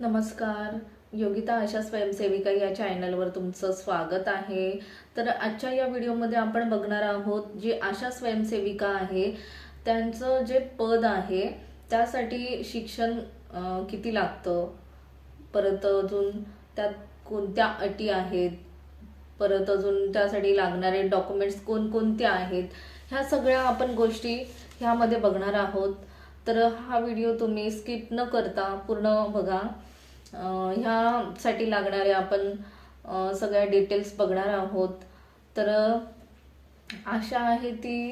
नमस्कार. योगिता आशा स्वयंसेविका या चॅनलवर तुमचं स्वागत आहे. तर आजच्या या व्हिडिओमध्ये आपण बघणार आहोत जी आशा स्वयंसेविका आहे त्यांचं जे पद आहे त्यासाठी शिक्षण किती लागतं? परत अजून त्यात कोणत्या अटी आहेत? परत अजून त्यासाठी लागणारे डॉक्युमेंट्स कोणकोणते आहेत? ह्या सगळ्या आपण गोष्टी ह्यामध्ये बघणार आहोत. तर हा व्हिडिओ तुम्ही स्किप न करता पूर्ण बघा. ह्यासाठी लागणारे आपण सगळ्या डिटेल्स बघणार आहोत. तर आशा आहे ती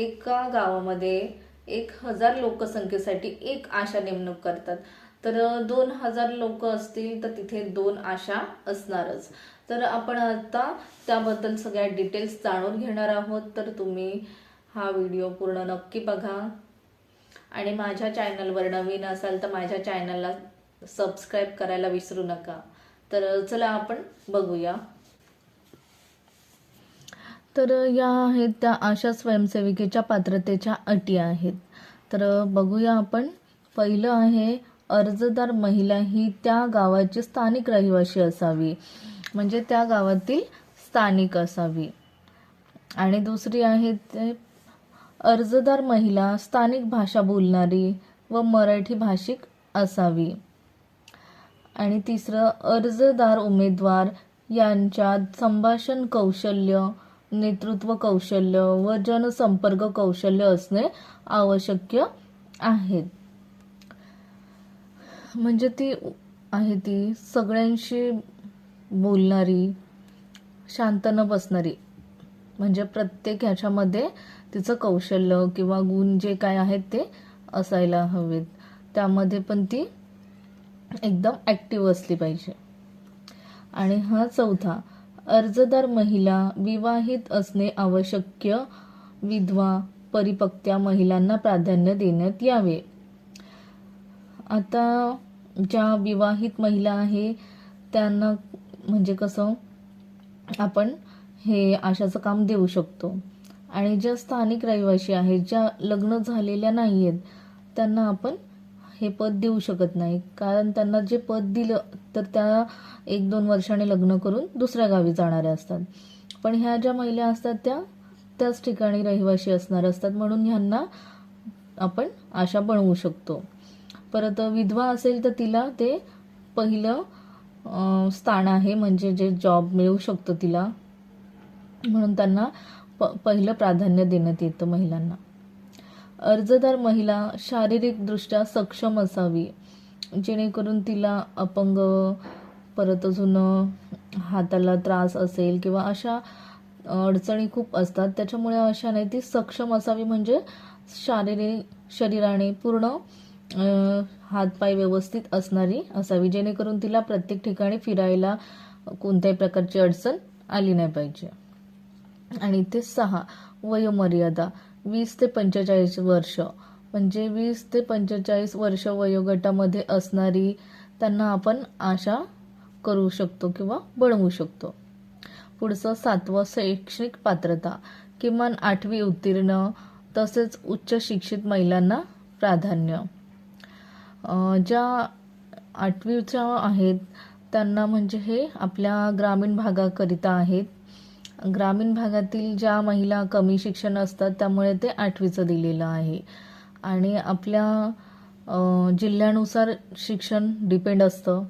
एका गावामध्ये एक हजार लोकसंख्येसाठी एक आशा नेमणूक करतात. तर दोन हजार लोक असतील तर तिथे दोन आशा असणारच. तर आपण आता त्याबद्दल सगळ्या डिटेल्स जाणून घेणार आहोत. तर तुम्ही हा व्हिडिओ पूर्ण नक्की बघा. आणि माझ्या चॅनलवर नवीन असाल तर माझ्या चॅनलला सबस्क्राईब करायला विसरू नका. तर चला आपण बघूया. तर या आहेत त्या आशा स्वयंसेविकेच्या पात्रतेच्या अटी आहेत. तर बघूया आपण. पहिलं आहे अर्जदार महिला ही त्या गावाची स्थानिक रहिवासी असावी. म्हणजे त्या गावातील स्थानिक असावी. आणि दुसरी आहे ते अर्जदार महिला स्थानिक भाषा बोलणारी व मराठी भाषिक असावी. आणि तिसरं अर्जदार उमेदवार यांच्यात संभाषण कौशल्य नेतृत्व कौशल्य व जनसंपर्क कौशल्य असणे आवश्यक आहे. म्हणजे ती आहे ती सगळ्यांशी बोलणारी शांत न बसणारी. म्हणजे प्रत्येक ह्याच्यामध्ये तिचं कौशल्य किंवा गुण जे काय आहेत ते असायला हवेत. त्यामध्ये पण ती एकदम ॲक्टिव्ह असली पाहिजे. आणि हा चौथा अर्जदार महिला विवाहित असणे आवश्यक विधवा परिपक्त्या महिलांना प्राधान्य देण्यात यावे. आता ज्या विवाहित महिला आहे त्यांना म्हणजे कसं आपण हे आशाचं काम देऊ शकतो. आणि ज्या स्थानिक रहिवासी आहेत ज्या लग्न झालेल्या नाही आहेत त्यांना आपण हे पद देऊ शकत नाही. कारण त्यांना जे पद दिलं तर त्या एक दोन वर्षाने लग्न करून दुसऱ्या गावी जाणाऱ्या असतात. पण ह्या ज्या महिला असतात त्या त्याच ठिकाणी रहिवाशी असणार असतात. म्हणून ह्यांना आपण आशा बनवू शकतो. परत विधवा असेल तर तिला ते पहिलं स्थान आहे. म्हणजे जे जॉब मिळू शकतो तिला. म्हणून त्यांना प पहिलं प्राधान्य देण्यात येतं महिलांना. अर्जदार महिला शारीरिकदृष्ट्या सक्षम असावी. जेणेकरून तिला अपंग परत अजून हाताला त्रास असेल किंवा अशा अडचणी खूप असतात. त्याच्यामुळे अशा नाही ती सक्षम असावी म्हणजे शारीरिक शरीराने पूर्ण हातपाय व्यवस्थित असणारी असावी. जेणेकरून तिला प्रत्येक ठिकाणी फिरायला कोणत्याही प्रकारची अडचण आली नाही पाहिजे. आणि ते सहा वयोमर्यादा. वीस ते पंचेचाळीस वर्ष. म्हणजे वीस ते पंचेचाळीस वर्ष वयोगटामध्ये असणारी त्यांना आपण आशा करू शकतो किंवा बनवू शकतो. पुढचं सातवं शैक्षणिक पात्रता. किमान आठवी उत्तीर्ण तसेच उच्च शिक्षित महिलांना प्राधान्य. ज्या आठवीच्या आहेत त्यांना म्हणजे हे आपल्या ग्रामीण भागाकरिता आहेत. ग्रामीण भागातील ज्या महिला कमी शिक्षण असतात त्यामुळे ते आठवीचं दिलेलं आहे. आणि आपल्या जिल्ह्यानुसार शिक्षण डिपेंड असतं.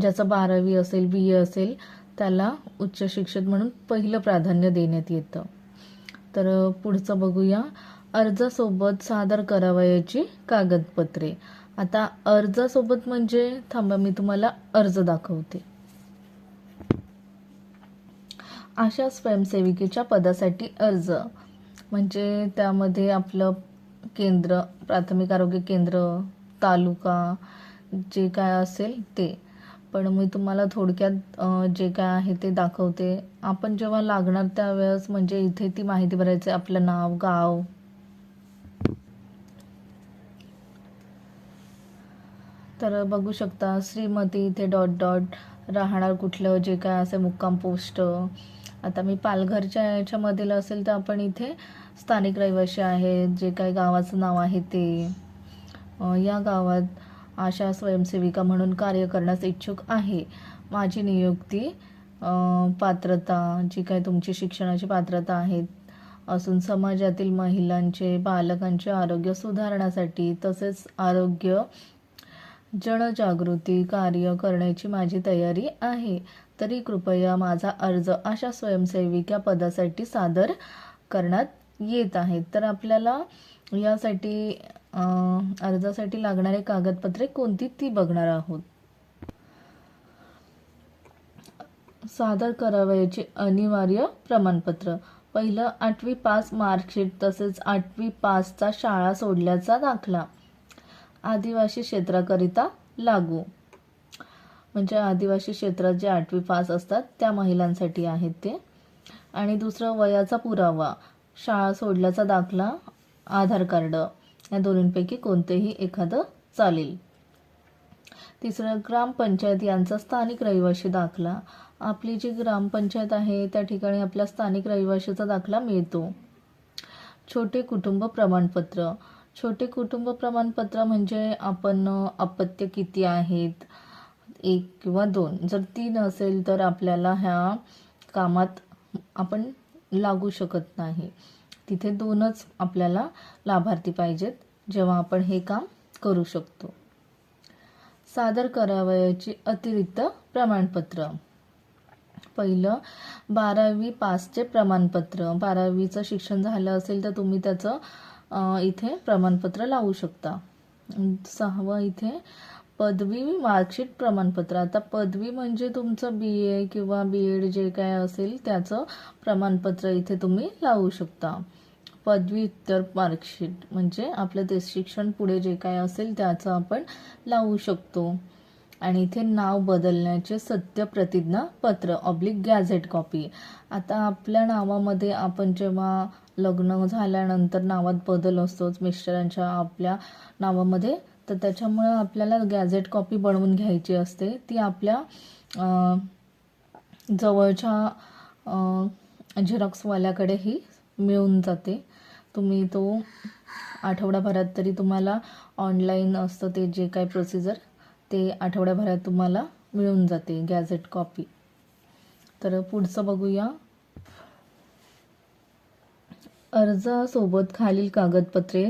ज्याचं बारावी असेल बी ए असेल त्याला उच्च शिक्षित म्हणून पहिलं प्राधान्य देण्यात येतं. तर पुढचं बघूया. अर्जासोबत सादर करावयाची कागदपत्रे. आता अर्जासोबत म्हणजे थांबा मी तुम्हाला अर्ज दाखवते. आशा स्वयंसेविकेच्या पदासाठी अर्ज. म्हणजे त्यामध्ये आपलं केंद्र प्राथमिक आरोग्य केंद्र तालुका जे काय असेल ते. पण मी तुम्हाला थोडक्यात जे काय आहे ते दाखवते. आपण जेव्हा लागणार त्यावेळेस म्हणजे इथे ती माहिती भरायची आपलं नाव गाव. तर बघू शकता श्रीमती इथे डॉट डॉट राहणार कुठलं जे काय असेल मुक्काम पोस्ट. आता मी पालघरच्या याच्यामधील असेल तर आपण इथे स्थानिक रहिवासी आहेत जे काही गावाचं नाव आहे ते. या गावात आशा स्वयंसेविका म्हणून कार्य करण्यास इच्छुक आहे. माझी नियुक्ती पात्रता जी काय तुमची शिक्षणाची पात्रता आहेत असून समाजातील महिलांचे बालकांचे आरोग्य सुधारण्यासाठी तसेच आरोग्य जनजागृती कार्य करण्याची माझी तयारी आहे. तरी कृपया माझा अर्ज अशा स्वयंसेविका पदासाठी सादर करण्यात येत आहे. तर आपल्याला यासाठी अर्जासाठी लागणारे कागदपत्रे कोणती ती बघणार आहोत? सादर करावयाचे अनिवार्य प्रमाणपत्र. पहिलं आठवी पास मार्कशीट तसेच आठवी पासचा शाळा सोडल्याचा दाखला. आदिवासी क्षेत्राकरिता लागू. म्हणजे आदिवासी क्षेत्रात जे आठवी पास असतात त्या महिलांसाठी आहेत ते. आणि दुसरं वयाचा पुरावा शाळा सोडल्याचा दाखला आधार कार्ड या दोन्हींपैकी कोणतेही एखादं चालेल. तिसरं ग्रामपंचायत यांचा स्थानिक रहिवाशी दाखला. आपली जी ग्रामपंचायत आहे त्या ठिकाणी आपल्या स्थानिक रहिवाशीचा दाखला मिळतो. छोटे कुटुंब प्रमाणपत्र. छोटे कुटुंब प्रमाणपत्र म्हणजे आपण अपत्य किती आहेत? एक किंवा दोन. जर तीन असेल तर आपल्याला ह्या कामात आपण लागू शकत नाही. तिथे दोनच आपल्याला लाभार्थी पाहिजेत जेव्हा आपण हे काम करू शकतो. सादर करावयाची अतिरिक्त प्रमाणपत्र. पहिलं बारावी पासचे प्रमाणपत्र. बारावीचं शिक्षण झालं असेल तर तुम्ही त्याचं इथे प्रमाणपत्र लावू शकता. सहावं इथे पदवी मार्कशीट प्रमाणपत्र. आता पदवी म्हणजे तुमचं बी ए किंवा बी एड जे काय असेल त्याचं प्रमाणपत्र इथे तुम्ही लावू शकता. पदव्युत्तर मार्कशीट म्हणजे आपलं ते शिक्षण पुढे जे काय असेल त्याचं आपण लावू शकतो. आणि इथे नाव बदलण्याचे सत्य प्रतिज्ञा पत्र ऑब्लिक गॅझेट कॉपी आता आपल्या नावामध्ये आपण जेव्हा लग्न झाल्यानंतर नावात बदल असतोच मिस्टरांच्या आपल्या नावामध्ये तर त्याच्यामुळं आपल्याला गॅझेट कॉपी बनवून घ्यायची असते. ती आपल्या जवळच्या झेरॉक्सवाल्याकडेही मिळून जाते. तुम्ही तो आठवड्याभरात तरी तुम्हाला ऑनलाईन असतं ते जे काय प्रोसिजर ते आठवड्याभरात तुम्हाला मिळून जाते गॅझेट कॉपी. तर पुढचं बघूया. अर्जासोबत खालील कागदपत्रे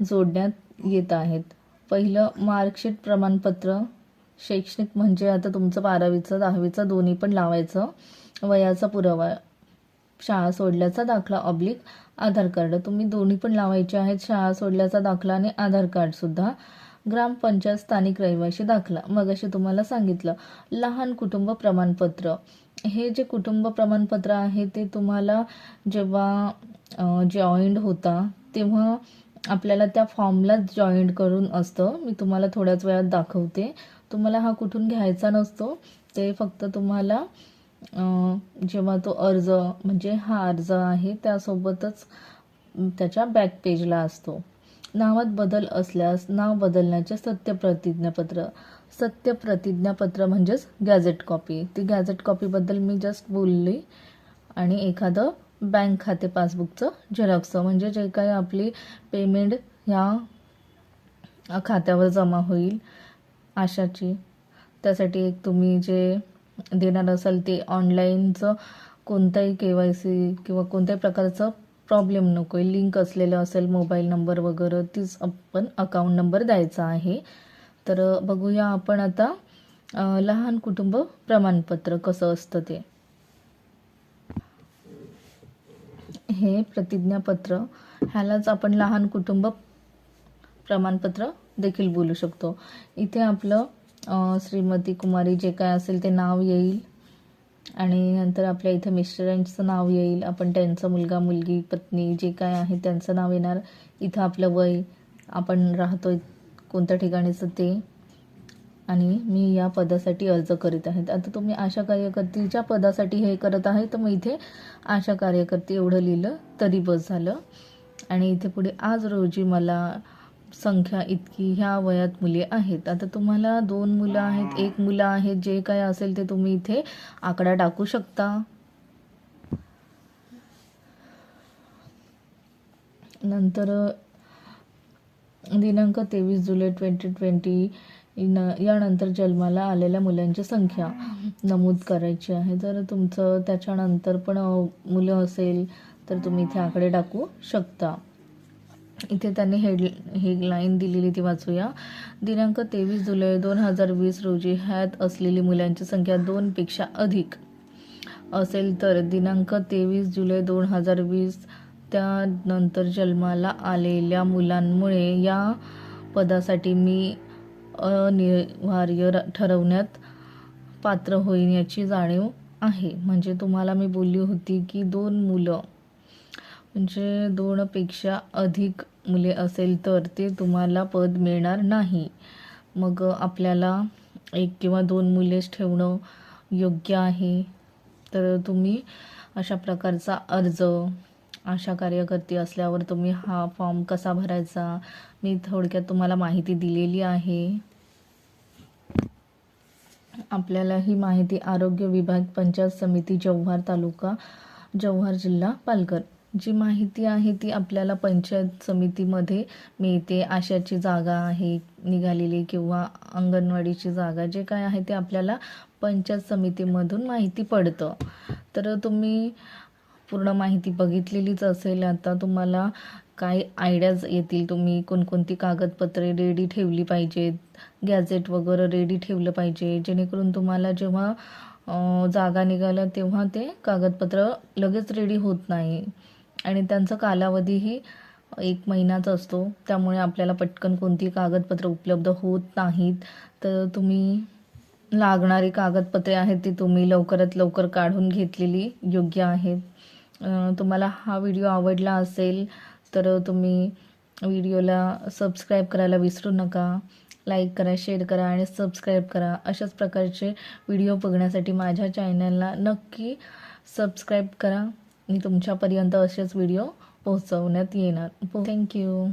जोडण्यात येत आहेत. पहिलं मार्कशीट प्रमाणपत्र शैक्षणिक म्हणजे आता तुमचं बारावीचं दहावीचं दोन्ही पण लावायचं. वयाचा पुरावा शाळा सोडल्याचा दाखला ऑब्लिक आधार कार्ड तुम्ही दोन्ही पण लावायचे आहेत शाळा सोडल्याचा दाखला आणि आधार कार्डसुद्धा ग्रामपंचायत स्थानिक रहिवाशी दाखला. मग असे तुम्हाला सांगितलं लहान कुटुंब प्रमाणपत्र. हे जे कुटुंब प्रमाणपत्र आहे ते तुम्हाला जेव्हा जॉईंट होता तेव्हा आपल्याला त्या फॉर्मलाच जॉईंट करून असतं. मी तुम्हाला थोड्याच वेळात दाखवते. तुम्हाला हा कुठून घ्यायचा नसतो. ते फक्त तुम्हाला जेव्हा तो अर्ज म्हणजे हा अर्ज आहे त्यासोबतच त्याच्या बॅक पेजला असतो. नावात बदल असल्यास नाव बदलण्याचे सत्य प्रतिज्ञापत्र सत्य प्रतिज्ञापत्र म्हणजेच गॅझेट कॉपी ती गॅझेट कॉपीबद्दल मी जस्ट बोलली. आणि एखादं बँक खाते पासबुकचं झेरॉक्स म्हणजे जे काही आपली पेमेंट ह्या खात्यावर जमा होईल आशाची त्यासाठी एक तुम्ही जे देणार असाल ते ऑनलाईनचं कोणताही के वाय सी किंवा कोणत्याही प्रकारचं प्रॉब्लेम नको आहे. लिंक असलेलं असेल मोबाईल नंबर वगैरे तीच आपण अकाउंट नंबर द्यायचा आहे. तर बघूया आपण आता लहान कुटुंब प्रमाणपत्र कसं असतं ते. हे प्रतिज्ञापत्र ह्यालाच आपण लहान कुटुंब प्रमाणपत्र देखील बोलू शकतो. इथे आपलं श्रीमती कुमारी जे काय असेल ते नाव येईल आणि नंतर आपल्या इथे मिस्टरांचं नाव येईल. आपण त्यांचा मुलगा मुलगी पत्नी जे काय आहे त्यांचं नाव येणार. इथं आपलं वय आपण राहतो कोणत्या ठिकाणीचं ते आणि मी या पदासाठी अर्ज करीत आहेत. आता तुम्ही आशा कार्यकर्तीच्या पदासाठी हे करत आहे तर मग इथे आशा कार्यकर्ती एवढं लिहिलं तरी बस झालं. आणि इथे पुढे आज रोजी मला संख्या इतकी ह्या वयात मुले आहेत. आता तुम्हाला दोन मुलं आहेत एक मुलं आहेत जे काय असेल ते तुम्ही इथे आकडा टाकू शकता. नंतर दिनांक तेवीस जुलै ट्वेंटी ट्वेंटी न यानंतर जन्माला आलेल्या मुलांची संख्या नमूद करायची आहे. जर तुमचं त्याच्यानंतर पण मुलं असेल तर तुम्ही इथे आकडे टाकू शकता. इथे त्यांनी हेड हेडलाईन दिलेली ती वाचूया. दिनांक तेवीस जुलै दोन हजार वीस रोजी ह्यात असलेली मुलांची संख्या दोनपेक्षा अधिक असेल तर दिनांक तेवीस जुलै दोन हजार वीस त्यानंतर जन्माला आलेल्या मुलांमुळे या पदासाठी मी अनिवार्य र- ठरवण्यात पात्र होईन याची जाणीव आहे. म्हणजे तुम्हाला मी बोलली होती की दोन मुलं म्हणजे दोनपेक्षा अधिक मुले असेल तर ते तुम्हाला पद मिळणार नाही. मग आपल्याला एक किंवा दोन मुलेच ठेवणं योग्य आहे. तर तुम्ही अशा प्रकारचा अर्ज आशा कार्यकर्ती असल्यावर तुम्ही हा फॉर्म कसा भरायचा? मी थोडक्यात तुम्हाला माहिती दिलेली आहे. आपल्याला ही माहिती आरोग्य विभाग पंचायत समिती जव्हार तालुका जव्हार जिल्हा पालघर. जी माहिती आहे ती आपल्याला पंचायत समितीमध्ये मिळते आशाची जागा आहे निघालेली किंवा अंगणवाडीची जागा जे काय आहे ते आपल्याला पंचायत समितीमधून माहिती पडतं. तर तुम्ही पूर्ण माहिती बघितलेलीच असेल. आता तुम्हाला काही आयडियाज येतील. तुम्ही कोणकोणती कागदपत्रे रेडी ठेवली पाहिजेत? गॅजेट वगैरे रेडी ठेवलं पाहिजे. जेणेकरून तुम्हाला जेव्हा जागा निघाल्या तेव्हा ते कागदपत्र लगेच रेडी होत नाही. आणि त्यांचा कालावधीही एक महिनाच असतो. त्यामुळे आपल्याला पटकन कोणती कागदपत्र उपलब्ध होत नाहीत. तर तुम्ही लागणारी कागदपत्रे आहेत ती तुम्ही लवकरात लवकर काढून घेतलेली योग्य आहेत. तुम्हाला हा व्हिडिओ आवडला असेल तर तुम्ही व्हिडिओला सबस्क्राईब करायला विसरू नका लाईक करा शेअर करा आणि सबस्क्राईब करा. अशाच प्रकारचे व्हिडिओ बघण्यासाठी माझ्या चॅनलला नक्की सबस्क्राईब करा. मी तुमच्यापर्यंत असेच व्हिडिओ पोहोचवण्यात येणार. थँक्यू.